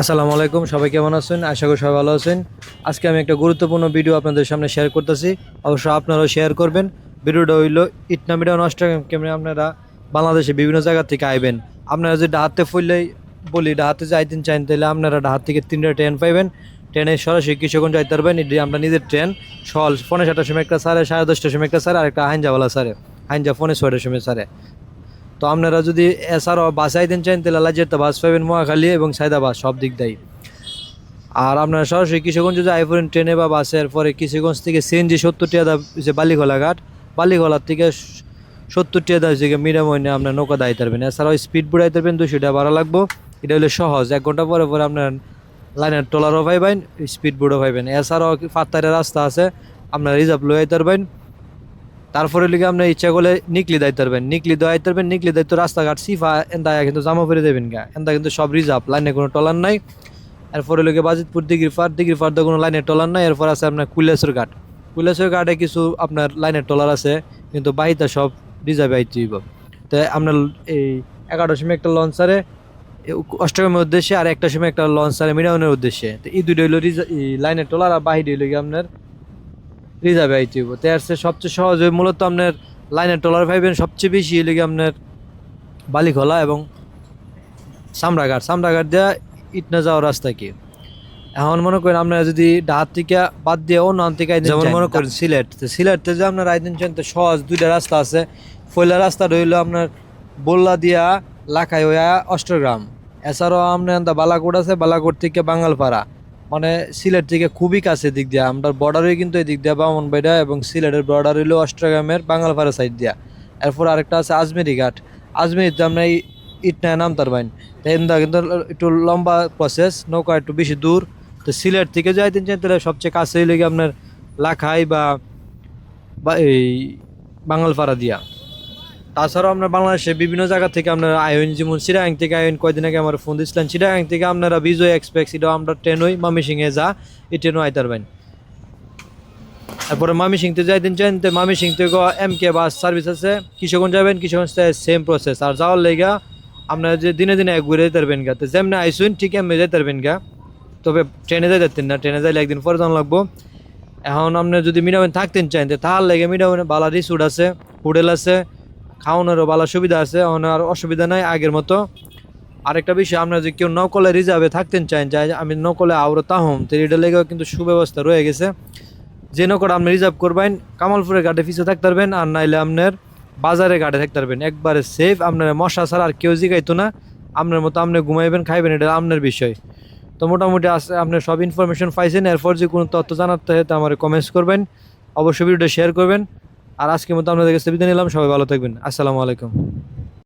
আসসালামু আলাইকুম, সবাই কেমন আছেন? আশা করি সবাই ভালো আছেন। আজকে আমি একটা গুরুত্বপূর্ণ ভিডিও আপনাদের সামনে শেয়ার করতেছি। অবশ্যই আপনারাও শেয়ার করবেন। ভিডিওটা হইল ইটনা মিডিয়া অস্ট্রেলিয়ান ক্যামেরা আপনারা বাংলাদেশে বিভিন্ন জায়গা থেকে আইবেন। আপনারা যদি ডাহাতে ফুললেই বলি ডাহাতে যাইতেন চাইন তাহলে আপনারা ডাহাত থেকে তিনটা ট্রেন পাইবেন। ট্রেনে সরাসরি কিশোরগঞ্জ যাইতে পারবেন। এটি আমরা নিজের ট্রেন। সকাল পনেরো সাতটার সময় একটা সারে সাড়ে দশটার সময় একটা সারে আর একটা হাইনজাওয়ালা সারে হাইনজা ফোনে ছয়টার সময় সারে তো আপনারা যদি এছাড়াও বাসে আইতেন চান তাহলে লাজেরটা বাস পাবেন মহাখালী এবং সায়দাবাস, সব দিক দেয় আর আপনারা সরাসরি কিশোরগঞ্জ যদি আইফোরেন ট্রেনে বা বাসের পরে কিশোরগঞ্জ থেকে সিএনজি সত্তর টাকা যে বালিখোলা ঘাট বালিখোলার থেকে সত্তর টাকা হচ্ছে মিডিয়াম ওইনে আপনার নৌকা দায়িত্ব পারবেন এছাড়াও স্পিড বোর্ড আইতে পারবেন দুশো টাকা ভাড়া লাগবো। এটা হলো সহজ, এক ঘণ্টা পরে পরে আপনার লাইনের ট্রলারও পাইবেন, স্পিড বোর্ডও পাইবেন। এছাড়াও ফাত্তারের রাস্তা আছে, আপনার রিজার্ভ লয়ে আইতে পারবেন তারপরে লিগে আপনি ইচ্ছা করলে নিকলি দায়িত্ব পারবেন নিকলি দায়িত্ব পারবেন নিকলি দায়িত্ব রাস্তাঘাট, সিফা, এন্দা কিন্তু জামা ফেরে দেবেন গা। এন্দা কিন্তু সব রিজার্ভ, লাইনে কোনো টলার নাই। এরপরে লিগে বাজিতপুর দিঘির ফার দিঘির ফার কোনো লাইনের টলার নাই। এরপর আছে আপনার কুলেশ্বর ঘাট। কুলেশ্বর ঘাটে কিছু আপনার লাইনের টলার আছে, কিন্তু বাহিতা সব রিজার্ভে আইতে হইব। তো আপনার এই এগারোটার সময় একটা লঞ্চারে অষ্টমের উদ্দেশ্যে আর একটা সময় একটা লঞ্চারে মিডাউনের উদ্দেশ্যে। তো এই দুটো হইল লাইনের টলার আর বাহির হইল আপনার রিজার্ভে আইতে হইব। তো এর সবচেয়ে সহজ ওই মূলত আপনার লাইনের টলার পাইবেন সবচেয়ে বেশি হইলে গিয়ে আপনার বালিখোলা এবং সামরাঘাট। সামরাঘাট দেওয়া ইটনা যাওয়ার রাস্তা কি? এখন মনে করেন আপনারা যদি ডাহাত থেকে বাদ দিয়ে অন্য থেকে যেমন মনে করেন সিলেট। তো সিলেটতে যে আপনার আইতেন চান তো সহজ দুইটা রাস্তা আছে। ফয়লা রাস্তা রইল আপনার বল্লা দিয়া লাখাই হইয়া অষ্টগ্রাম। এছাড়াও আপনার বালাকোট আছে বালাকোট থেকে বাঙালপাড়া মানে সিলেট থেকে খুবই কাছে দিক দিয়া আমরা বর্ডারে কিন্তু এই দিক দিয়া বামনবাড়িয়া এবং সিলেটের বর্ডার হইল অষ্টগ্রামের বাঙালপাড়া সাইড দিয়া। এরপর আরেকটা আছে আজমেরি ঘাট। আজমেরিতে আমরা এই ইটনায় নামতার বাইন। এন্দা কিন্তু একটু লম্বা প্রসেস নৌকা একটু বেশি দূর। তো সিলেট থেকে যাইতেন চান তাহলে সবচেয়ে কাছে গিয়ে আপনার লাখাই বা এই বাঙালপাড়া দিয়া। তাছাড়াও আপনার বাংলাদেশে বিভিন্ন জায়গা থেকে আপনার আইন যেমন চিরাং থেকে আইন কয়দিন আগে আমার ফোন দিয়েছিলেন চিরাং থেকে আপনারা বিজয় এক্সপ্রেস এটাও আমরা ট্রেন হই মামিসিংয়ে যা, এই ট্রেনও আইতার বাইন। তারপরে মামি সিংতে যাইতেন চান তো মামি সিং থেকে এম কে বাস সার্ভিস আছে। কিশোরগঞ্জ যাবেন কিশোরগঞ্জ সেম প্রসেস আর যাওয়ার লেগা আপনারা যে দিনে দিনে ঘুরে যেতে পারবেন গা। তো যেমনি আইসুন, ঠিক এমনি যেতে পারবেন গা। তবে ট্রেনে যাই যাচ্ছেন না ট্রেনে যাইলে একদিন পরে যাওয়া লাগবো। এখন আপনি যদি মিডামেন থাকতেন চান তো তাহার লেগে মিডামেনে বালা রিসুট আছে, হোটেল আছে। খাওয়ানোরও ভালো সুবিধা আছে আর অসুবিধা নাই আগের মতো। আরেকটা বিষয় আপনারা যে কেউ নকলে রিজার্ভে থাকতেন চান যে আমি নকলে আউরো তাহম, তো এটা লেগেও কিন্তু সুব্যবস্থা রয়ে গেছে। যে নকটা আপনি রিজার্ভ করবেন, কামালপুরের ঘাটে পিছিয়ে থাকতে পারবেন, আর নাইলে আপনার বাজারে ঘাটে থাকতে পারবেন। একবারে সেফ আপনার মশা ছাড়া আর কেউ জিগাইতো না। আপনার মতো আপনি ঘুমাইবেন, খাইবেন, এটা আপনার বিষয়। তো মোটামুটি আপনি সব ইনফরমেশন পাইছেন, এরপর যে কোনো তথ্য জানাতে হয় তো আমার কমেন্টস করবেন। অবশ্যই ভিডিওটা শেয়ার করবেন। আর আজকের মতো আপনাদের কাছে বিদায় নিলাম। সবাই ভালো থাকবেন। আসসালামু আলাইকুম।